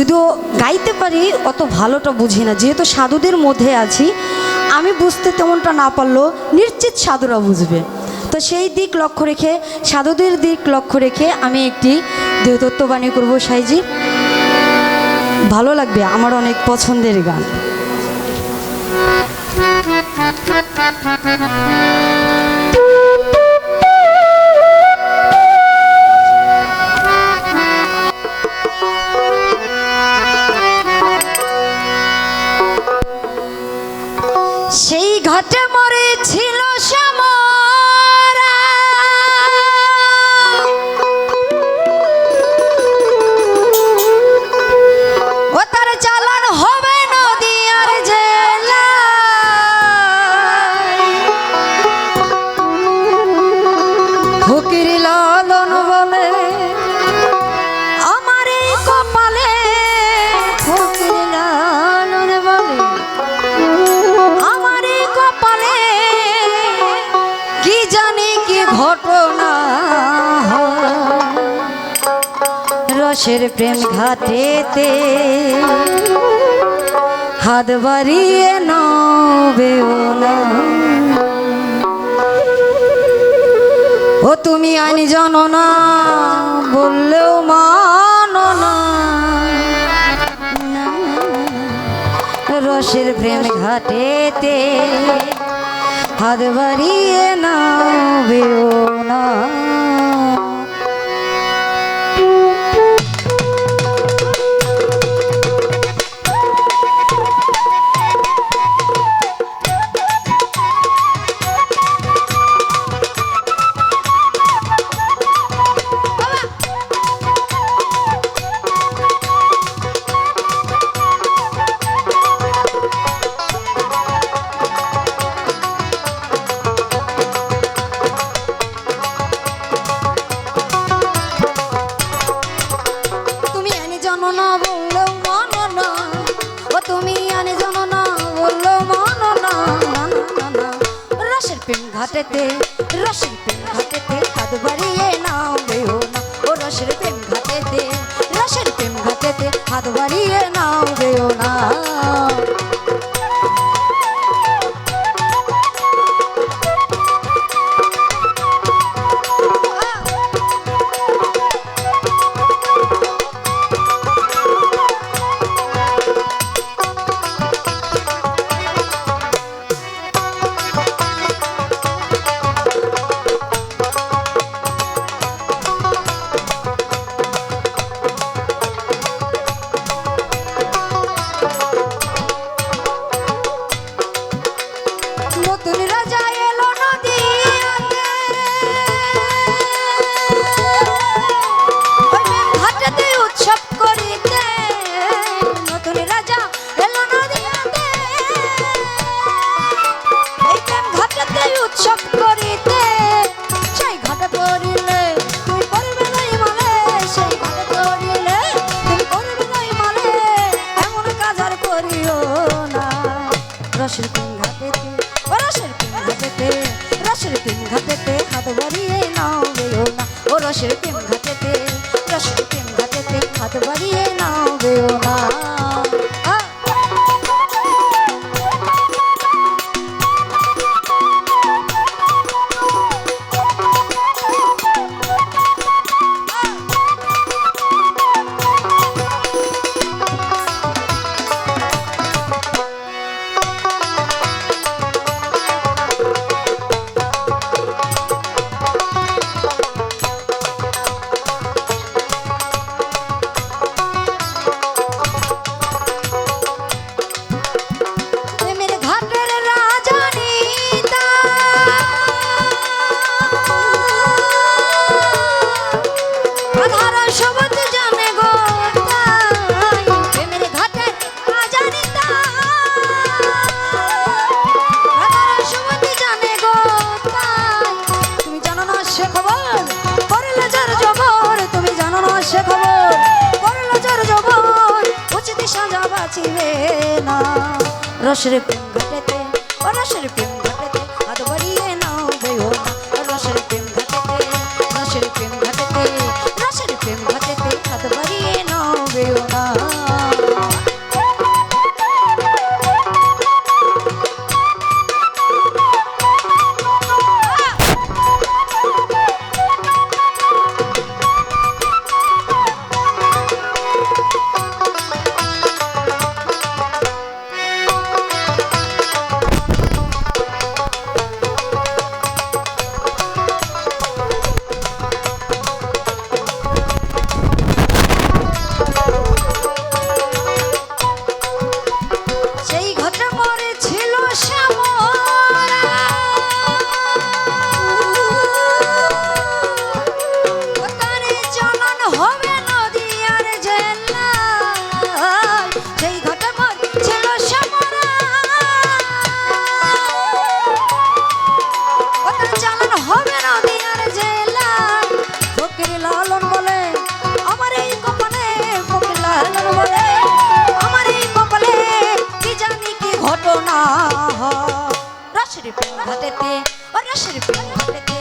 যদিও গাইতে পারি, অত ভালোটা বুঝি না। যেহেতু সাধুদের মধ্যে আছি, আমি বুঝতে তেমনটা না পারলেও নিশ্চিত সাধুরা বুঝবে। তো সেই দিক লক্ষ্য রেখে, সাধুদের দিক লক্ষ্য রেখে আমি একটি দেহতত্ত্ববাণী করব, সাইজি। ভালো লাগবে, আমার অনেক পছন্দের গান। মরেছিল শ্যামরা রসের প্রেম ঘাটেতে হাত বাড়িয়ে নবেও না। ও তুমি আইনি জানো না, বললেও মানো না। রসের প্রেম ঘাটেতে হাত বাড়িয়ে না বেও না। প্রেম ঘাটেতে, রসের পিং ঘাটেতে হাত বাড়িয়ে নাও বেহো না। ও রসের পিং ঘাটেতে, রসের পিং ঘাটেতে হাত বাড়িয়ে নাও বেহো না। রসের পিঙ্গা পেতে ও রসের পিঙ্গা পেতে রসের পিঙ্গা পেতে হাত বাড়িয়ে নাও বেও না ও রসের পিঙ্গা পেতে রসের পিঙ্গা পেতে হাত বাড়িয়ে নাও বেও না বাঁচিবে না। রসের প্রেম ঘটেতে ও রসের প্রেম রসের প্রেম ঘাটেতে,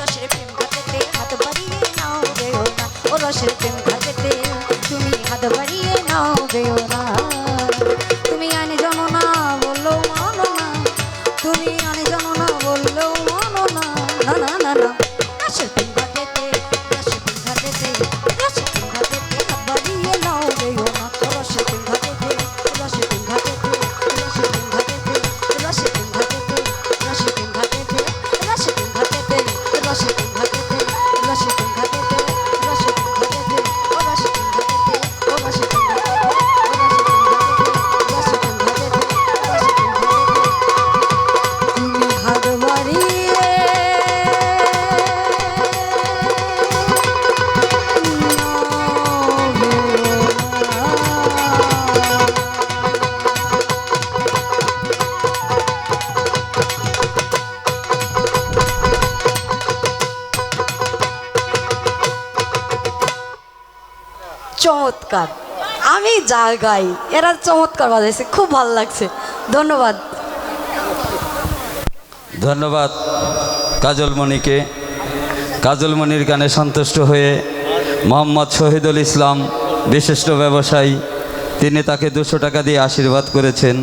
রসের প্রেম ঘাটেতে হাত বাড়িয়ে নাও গেও না ও রসের প্রেম ঘাটেতে তুমি হাত বাড়িয়ে নাও গেও না তুমি আনে জানো না বললেও মানো না। তুমি আনে জানো না বললেও মানো না। না না না না। রসের প্রেম চমৎকার। আমি যা গাই, এরা চমৎকার বাজাইছে, খুব ভালো লাগছে। ধন্যবাদ। ধন্যবাদ কাজলমণিকে। কাজলমণির গানে সন্তুষ্ট হয়ে মোহাম্মদ শহীদুল ইসলাম, বিশিষ্ট ব্যবসায়ী, তিনি তাকে দুশো টাকা দিয়ে আশীর্বাদ করেছেন।